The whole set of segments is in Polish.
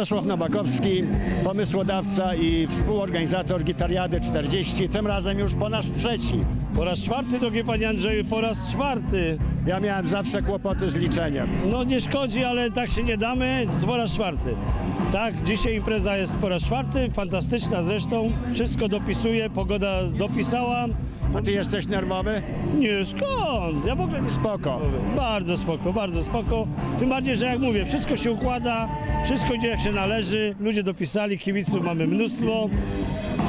Mirosław Nowakowski, pomysłodawca i współorganizator Gitariady 40, tym razem już po nasz trzeci. Po raz czwarty, drogi panie Andrzeju, po raz czwarty. Ja miałem zawsze kłopoty z liczeniem. No nie szkodzi, ale tak się nie damy, po raz czwarty. Tak, dzisiaj impreza jest po raz czwarty, fantastyczna zresztą, wszystko dopisuje, pogoda dopisała. A ty jesteś nerwowy? Nie, skąd? Ja w ogóle nie Spoko. Bardzo spoko, bardzo spoko. Tym bardziej, że jak mówię, wszystko się układa, wszystko idzie jak się należy. Ludzie dopisali, kibiców mamy mnóstwo,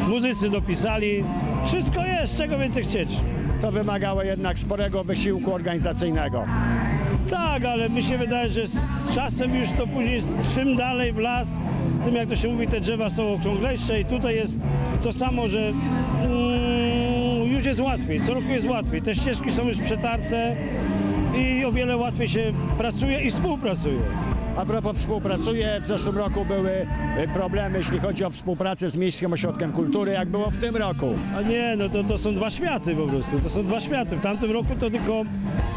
muzycy dopisali. Wszystko jest, czego więcej chcieć. To wymagało jednak sporego wysiłku organizacyjnego. Tak, ale mi się wydaje, że czasem już to później czym dalej w las, tym jak to się mówi, te drzewa są okrąglejsze i tutaj jest to samo, że mm, już jest łatwiej, co roku jest łatwiej. Te ścieżki są już przetarte i o wiele łatwiej się pracuje i współpracuje. A propos współpracuję, w zeszłym roku były problemy, jeśli chodzi o współpracę z Miejskim Ośrodkiem Kultury, jak było w tym roku. A nie, no to, to są dwa światy po prostu, to są dwa światy. W tamtym roku to tylko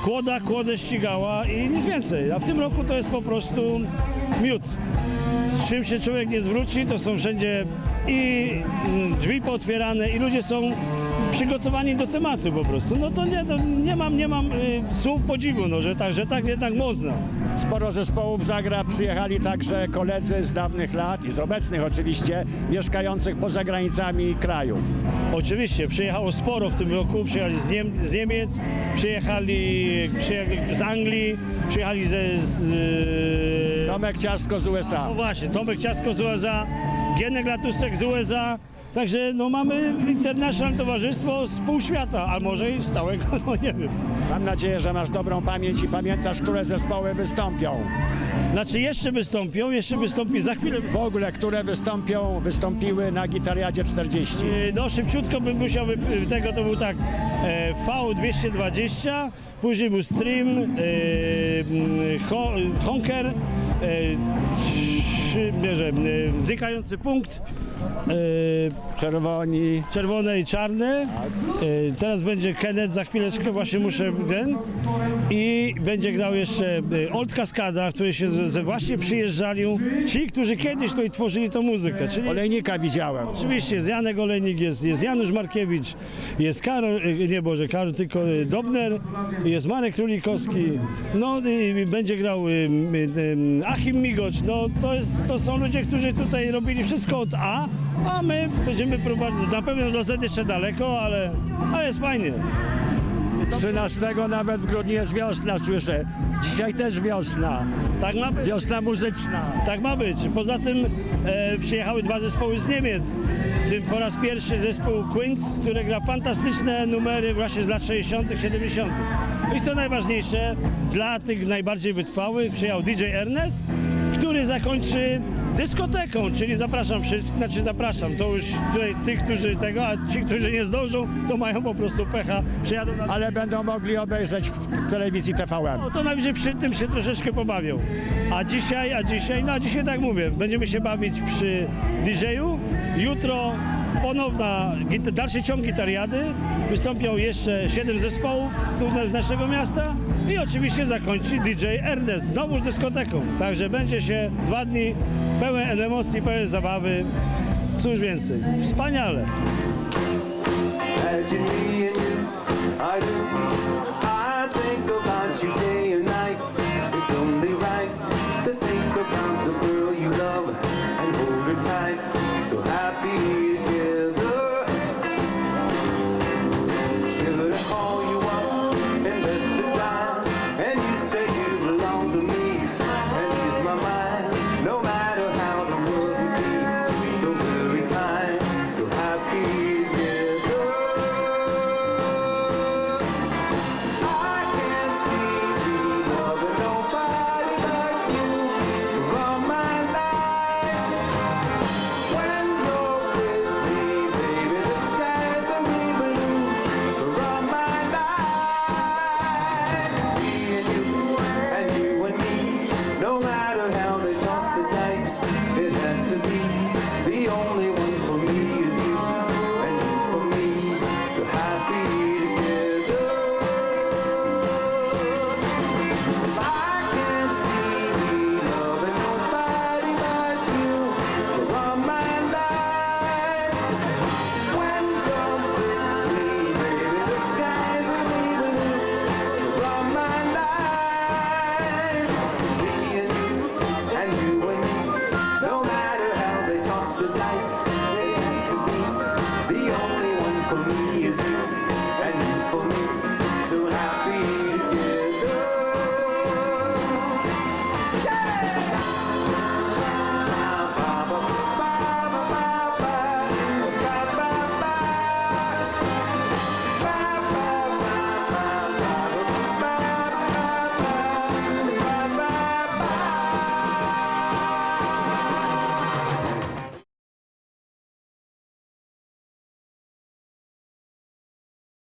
kłoda kłodę ścigała i nic więcej, a w tym roku to jest po prostu miód. Z czym się człowiek nie zwróci, to są wszędzie i mm, drzwi pootwierane i ludzie są przygotowani do tematu po prostu. No to nie, to nie mam, nie mam y, słów podziwu, no, że tak, że tak jednak można. Sporo zespołów zagra, przyjechali także koledzy z dawnych lat i z obecnych oczywiście, mieszkających poza granicami kraju. Oczywiście, przyjechało sporo w tym roku, przyjechali z, Niem z Niemiec, przyjechali, przyjechali z Anglii, przyjechali ze, z... Tomek Ciastko z USA. No właśnie, Tomek Ciasko z USA, Gienek Latusek z USA, także no mamy International Towarzystwo z pół świata, a może i z całego, no nie wiem. Mam nadzieję, że masz dobrą pamięć i pamiętasz, które zespoły wystąpią. Znaczy jeszcze wystąpią, jeszcze wystąpi za chwilę. W ogóle, które wystąpią, wystąpiły na Gitariadzie 40. E, No szybciutko bym musiał, wy- tego to był tak e, V220, później był Stream, mm, Ho, Honker, trzy, bierze, znikający punkt, Czerwoni. czerwone i czarne. Teraz będzie Kenneth, za chwileczkę właśnie muszę ten. I będzie grał jeszcze Old Cascada, który się właśnie przyjeżdżali. Ci, którzy kiedyś tutaj tworzyli tą muzykę. Czyli Olejnika widziałem. Oczywiście jest Janek Olejnik, jest, jest Janusz Markiewicz, jest Karol, nie Boże, Karol, tylko Dobner, jest Marek Królikowski, no i będzie grał e, m, e, Achim Migocz, no to, jest, to są ludzie, którzy tutaj robili wszystko od A, a my będziemy próbować, na pewno do Z jeszcze daleko, ale, ale jest fajnie. 13 nawet w grudniu jest wiosna, słyszę. Dzisiaj też wiosna. Tak ma być. Wiosna muzyczna. Tak ma być. Poza tym e, przyjechały dwa zespoły z Niemiec. W tym po raz pierwszy zespół Queens, który gra fantastyczne numery właśnie z lat 60., 70. I co najważniejsze, dla tych najbardziej wytrwałych przyjechał DJ Ernest, który zakończy dyskoteką, czyli zapraszam wszystkich, znaczy zapraszam, to już tutaj tych, którzy tego, a ci, którzy nie zdążą, to mają po prostu pecha, przyjadą na Ale będą mogli obejrzeć w telewizji TVN. no to najwyżej przy tym się troszeczkę pobawią. A dzisiaj, a dzisiaj, no a dzisiaj tak mówię, będziemy się bawić przy DJ-u. Jutro ponowna, dalszy ciąg gitariady. Wystąpią jeszcze 7 zespołów z naszego miasta. I oczywiście zakończy DJ Ernest, znowu z dyskoteką. Także będzie się dwa dni pełen emocji, pełen zabawy. Cóż więcej, wspaniale. It's only